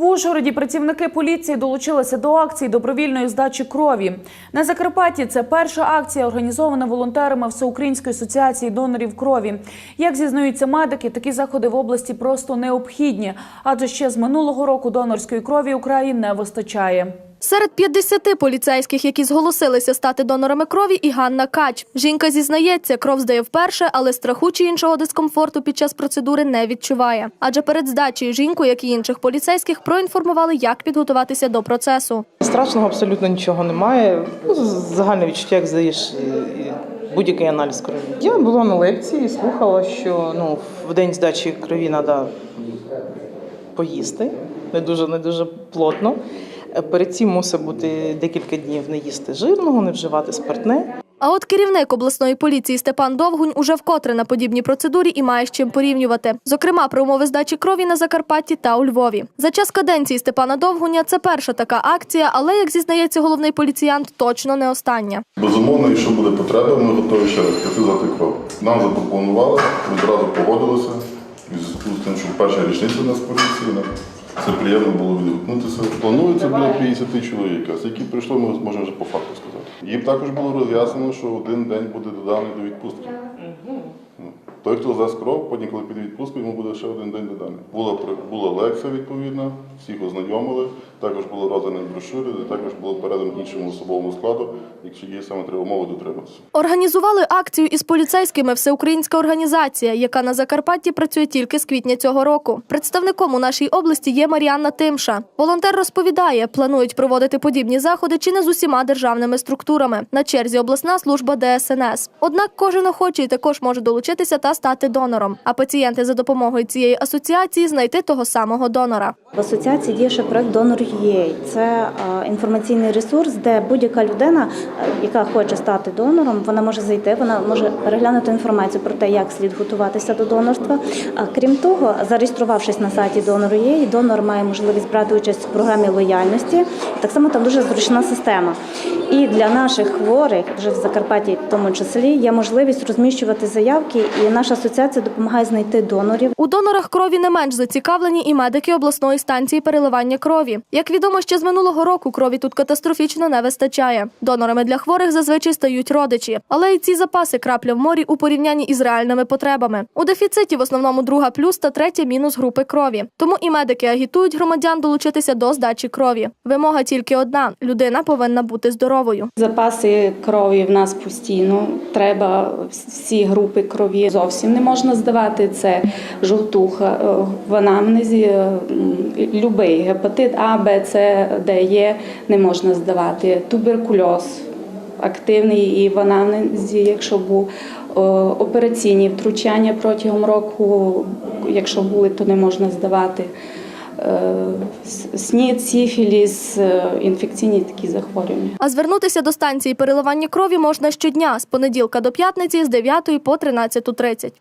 В Ужгороді працівники поліції долучилися до акції добровільної здачі крові. На Закарпатті це перша акція, організована волонтерами Всеукраїнської асоціації донорів крові. Як зізнаються медики, такі заходи в області просто необхідні, адже ще з минулого року донорської крові Україні не вистачає. Серед 50 поліцейських, які зголосилися стати донорами крові, і Ганна Кач. Жінка зізнається, кров здає вперше, але страху чи іншого дискомфорту під час процедури не відчуває. Адже перед здачею жінку, як і інших поліцейських, проінформували, як підготуватися до процесу. Страшного абсолютно нічого немає. Ну, Загальне відчуття, як здаєш будь-який аналіз крові. Я була на лекції слухала, що ну, в день здачі крові треба поїсти, не дуже, не дуже плотно. Перед цим мусить бути декілька днів не їсти жирного, не вживати спиртне. А от керівник обласної поліції Степан Довгунь уже вкотре на подібній процедурі і має з чим порівнювати. Зокрема, про умови здачі крові на Закарпатті та у Львові. За час каденції Степана Довгуня це перша така акція, але, як зізнається головний поліціянт, точно не остання. Безумовно, якщо буде потреба, ми готові ще раз піти здати кров. Нам запропонували, відразу погодилися. В зв'язку з тим, що перша річниця у нас поліції, це приємно було відгукнутися. Планується біля 50 чоловік, а скільки прийшло, ми можемо вже по факту сказати. Їм також було роз'яснено, що один день буде доданий до відпустки. Ну, Той, хто здасть кров, потім, коли піде відпустку, йому буде ще один день доданий. Була, була лекція відповідна, всіх ознайомили, також було роздані брошури, де також було передано іншому особовому складу, якщо є саме треба умови дотриматися. Організували акцію із поліцейськими всеукраїнська організація, яка на Закарпатті працює тільки з квітня цього року. Представником у нашій області є Маріанна Тимша. Волонтер розповідає, планують проводити подібні заходи чи не з усіма державними структурами. На черзі обласна служба ДСНС. Однак кожен охочий також може долучитися та стати донором. А пацієнти за допомогою цієї асоціації знайти того самого донора. В асоціації діє ще проект Donor.ua. Це е, інформаційний ресурс, де будь-яка людина, е, яка хоче стати донором, вона може зайти, вона може переглянути інформацію про те, як слід готуватися до донорства. А крім того, зареєструвавшись на сайті Donor.ua, донор має можливість брати участь в програмі лояльності. Так само там дуже зручна система. І для наших хворих, вже в Закарпатті, в тому числі, є можливість розміщувати заявки, і наша асоціація допомагає знайти донорів. У донорах крові не менш зацікавлені і медики обласної станції переливання крові. Як відомо, ще з минулого року крові тут катастрофічно не вистачає. Донорами для хворих зазвичай стають родичі, але і ці запаси крапля в морі у порівнянні із реальними потребами. У дефіциті в основному друга плюс та третя мінус групи крові. Тому і медики агітують громадян долучитися до здачі крові. Вимога тільки одна: людина повинна бути здоровою. Запаси крові в нас постійно. Треба всі групи крові зовсім не можна здавати. Це жовтуха е, в анамнезі, е, любий гепатит А, Б, С, Д, Є не можна здавати. Туберкульоз активний і в анамнезі, якщо був операційні втручання протягом року, якщо були, то не можна здавати. Е, СНІД, сіфіліс, е, інфекційні такі захворювання. А звернутися до станції переливання крові можна щодня з понеділка до п'ятниці з 9 по 13.30.